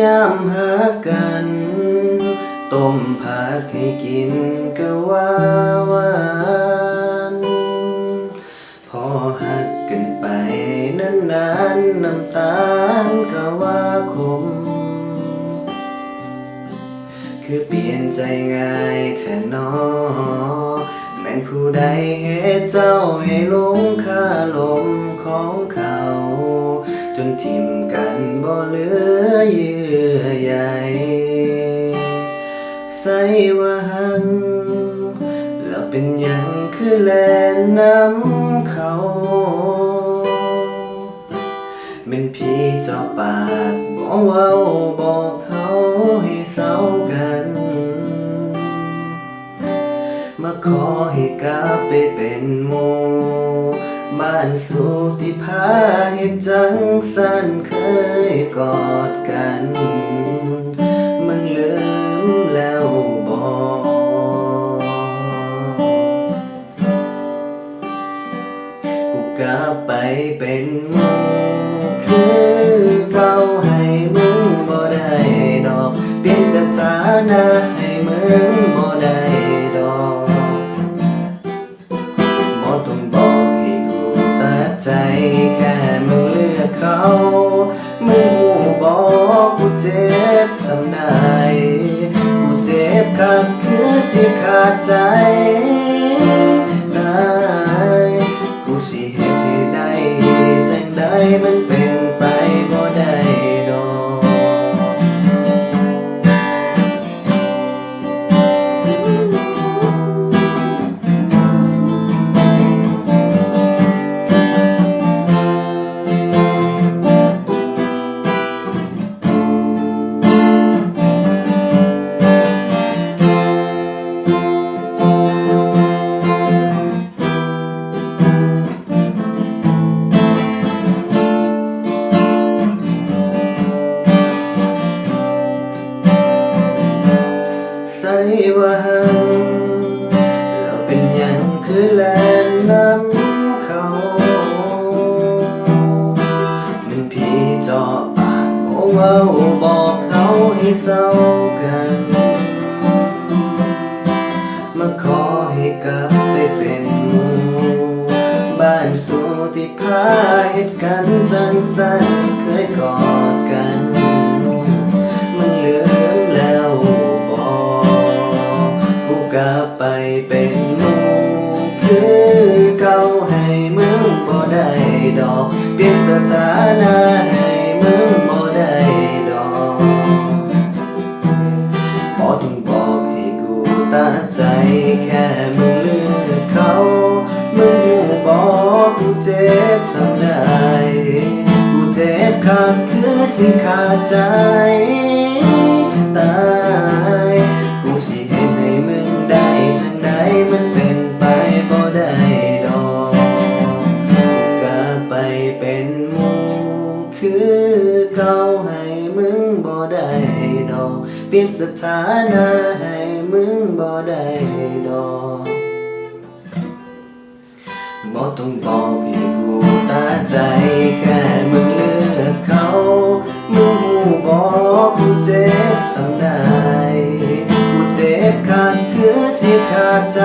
ยามหากัน ต้มผักให้กินก็ว่าหวานพอหักกันไปนานๆน้ำตาลก็ว่าคมคือเปลี่ยนใจง่ายแท้นอแม่นผู้ใดเหตุเจ้าให้หลงคาลมของเขา จนทิมกันบ่เหลือ เยื่อใยใส่ว่าหังแล้วเป็นยังคือแลนน้ำเขาเป็นพี่เจ้าปากบอกว้าบอกเขาให้เศร้ากัน มาขอให้กลับไปเป็นหมูานสู่ที่พาเหตุจังสันเคยกอดกันมึงลืมแล้วบอกกูกลับไปเป็นหมูคือเก่าให้มึงบ่ได้ดอก เปลี่ยนสถานะให้มึงบ่ได้ดอกบ่ต้องบอก ใจแค่มึงเลือกเขา มึงหูบอกกูเจ็บสำได้กูเจ็บคักคือสิขาดใจ ว่าบอกเขาให้เศร้ากัน มาขอให้กลับไปเป็นมูบ้านสู่ที่พาเหตุกันจังสันเคยกอดกัน มันลืมแล้วบอกกูกลับไปเป็นมูคือเก่าให้มึงบ่ได้ดอก เปลี่ยนสถานะให้ ตัดใจแค่มึงเลือกเขา มึงหูบอกกูเจ็บสำได้กูเจ็บขาดคือสิขาดใจตายกูสิเห็นให้มึงได้จังใดมันเป็นไปบ่ได้ดอกกูกลับไปเป็นมูคือเก่าให้มึงบ่ได้ดอก เปลี่ยนสถานะให้ มึงบ่ได้ดอกบ่ต้องบอกให้กูตาใจแค่มึงเลือกเขามึงหูบอกกูเจ็บสังได้กูเจ็บขาดคือสิขาดใจ